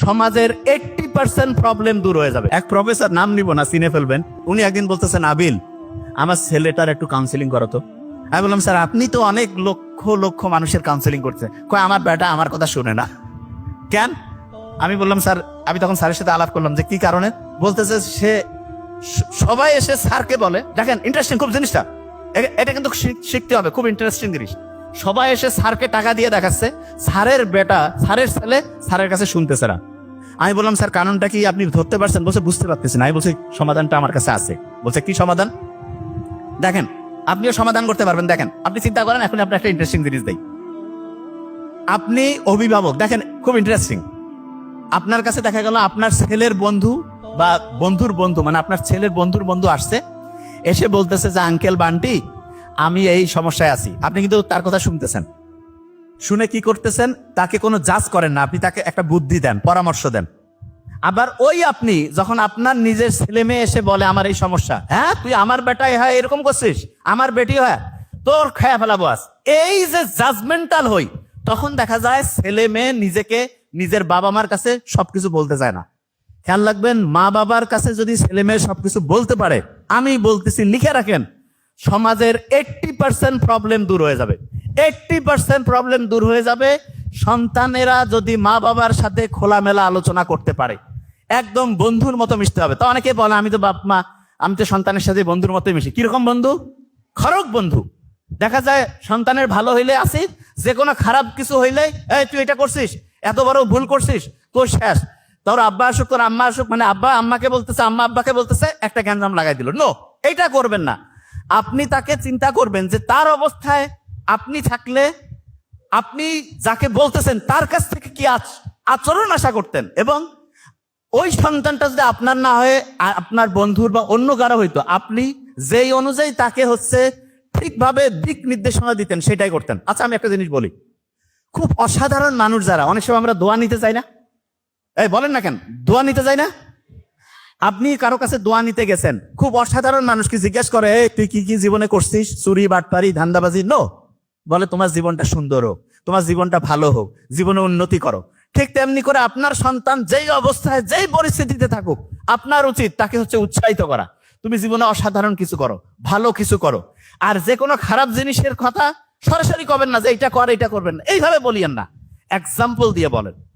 সমাজের eighty percent problem দূর হয়ে যাবে। এক প্রফেসর নাম নিব না, চিনে ফেলবেন। উনি একদিন বলতেছেন, আবিল, আমার ছেলেটার একটু কাউন্সিলিং করো তো আমি বললাম, স্যার, আপনি তো অনেক লক্ষ লক্ষ মানুষের কাউন্সিলিং করছেন কয়, আমার বেটা আমার কথা শুনে না। কেন? আমি বললাম, স্যার, আমি তখন স্যারের সাথে আলাপ করলাম যে, কি কারণে? বলতেছে, সে সবাই এসে স্যারকে বলে, দেখেন ইন্টারেস্টিং খুব জিনিসটা। এটা কিন্তু শিখ- শিখতে হবে, খুব ইন্টারেস্টিং জিনিস। সবাই এসে স্যারকে টাকা দিয়ে দেখাচ্ছে, স্যারের বেটা স্যারের ছেলে স্যারের কাছে শুনতেছে না। আমি বললাম, স্যার, কারণটা কি আপনি ধরতে পারছেন? বলছে, বুঝতে পারতেছেন আমি বলছি, সমাধানটা আমার কাছে আছে। বলছে, কি সমাধান? দেখেন, আপনিও সমাধান করতে পারবেন। দেখেন, আপনি চিন্তা করেন, এখন আপনি একটা ইন্টারেস্টিং জিনিস দেয় আপনি অভিভাবক, দেখেন, খুব ইন্টারেস্টিং আপনার কাছে দেখা গেল, আপনার ছেলের বন্ধু বা বন্ধুর বন্ধু মানে আপনার ছেলের বন্ধুর বন্ধু আসছে, এসে বলতেছে যে, আঙ্কেল বান্টি, আমি এই সমস্যায় আছি। আপনি কিন্তু তার কথা শুনতেছেন। শুনে কি করতেছেন? তাকে কোনো জাজ করেন না, আপনি তাকে একটা বুদ্ধি দেন, পরামর্শ দেন। আবার ওই আপনি যখন আপনার নিজের ছেলে মেয়ে এসে বলে, আমার এই সমস্যা। হ্যাঁ তুই আমার বেটাই হয়, এরকম করছিস? আমার বেটি হয়। তোর খেয়া ফেলাবো আজ। এই যে জাজমেন্টাল হই, তখন দেখা যায় ছেলে মেয়ে নিজেকে নিজের বাবা মার কাছে সবকিছু বলতে চায় না। খেয়াল রাখবেন মা বাবার কাছে যদি ছেলে মেয়ে সবকিছু বলতে পারে, আমি বলতেছি, লিখে রাখেন, সমাজের এইটটি পার্সেন্ট প্রবলেম দূর হয়ে যাবে। এইটটি পার্সেন্ট প্রবলেম দূর হয়ে যাবে। সন্তানেরা যদি মা বাবার সাথে খোলামেলা আলোচনা করতে পারে, একদম বন্ধুর মতো মিশতে হবে। তো অনেকে বলে, আমি তো বাপ মা আমি তো সন্তানের সাথে বন্ধুর মতো মিশি। কীরকম বন্ধু? খরক বন্ধু। দেখা যায় সন্তানের ভালো হইলে আসি যে কোনো খারাপ কিছু হইলে, এই, তুই এটা করছিস? এত বড় ভুল করছিস? তোর শেষ। তোর আব্বা আসুক, তোর আম্মা আসুক মানে আব্বা আম্মাকে বলতেছে, আম্মা আব্বাকে বলতেছে, একটা গ্যাঞ্জাম লাগাই দিল। নো এইটা করবেন না। আপনি তাকে চিন্তা করবেন যে তার অবস্থায় আপনি থাকলে আপনি যাকে বলতেছেন, তার কাছ থেকে কি আচ- আচরণ আশা করতেন? এবং ওই সন্তানটা যদি আপনার না হয়ে আপনার বন্ধুর বা অন্য কারও হইতো, আপনি যেই অনুযায়ী তাকে হচ্ছে ঠিকভাবে দিক নির্দেশনা দিতেন, সেটাই করতেন। আচ্ছা আমি একটা জিনিস বলি। খুব অসাধারণ মানুষ যারা, অনেক সময় আমরা দোয়া নিতে চাই না। এই, বলেন না কেন? দোয়া নিতে চাই না? আপনি কারও কাছে দোয়া নিতে গেছেন, খুব অসাধারণ মানুষকে জিজ্ঞেস করে তুই কি কি জীবনে করছিস? চুরি, বাটপারি, ধান্দাবাজি? নো বলে, তোমার জীবনটা সুন্দর হোক, তোমার জীবনটা ভালো হোক, জীবনে উন্নতি করো। ঠিক তেমনি করে আপনার সন্তান যেই অবস্থায়, যেই পরিস্থিতিতে থাকুক, আপনার উচিত তাকে হচ্ছে উৎসাহিত করা। তুমি জীবনে অসাধারণ কিছু করো, ভালো কিছু করো। আর যে কোনো খারাপ জিনিসের কথা সরাসরি কবেন না যে এটা কর এটা করবেন না। এইভাবে বলিয়েন না। এক্সাম্পল দিয়ে বলেন।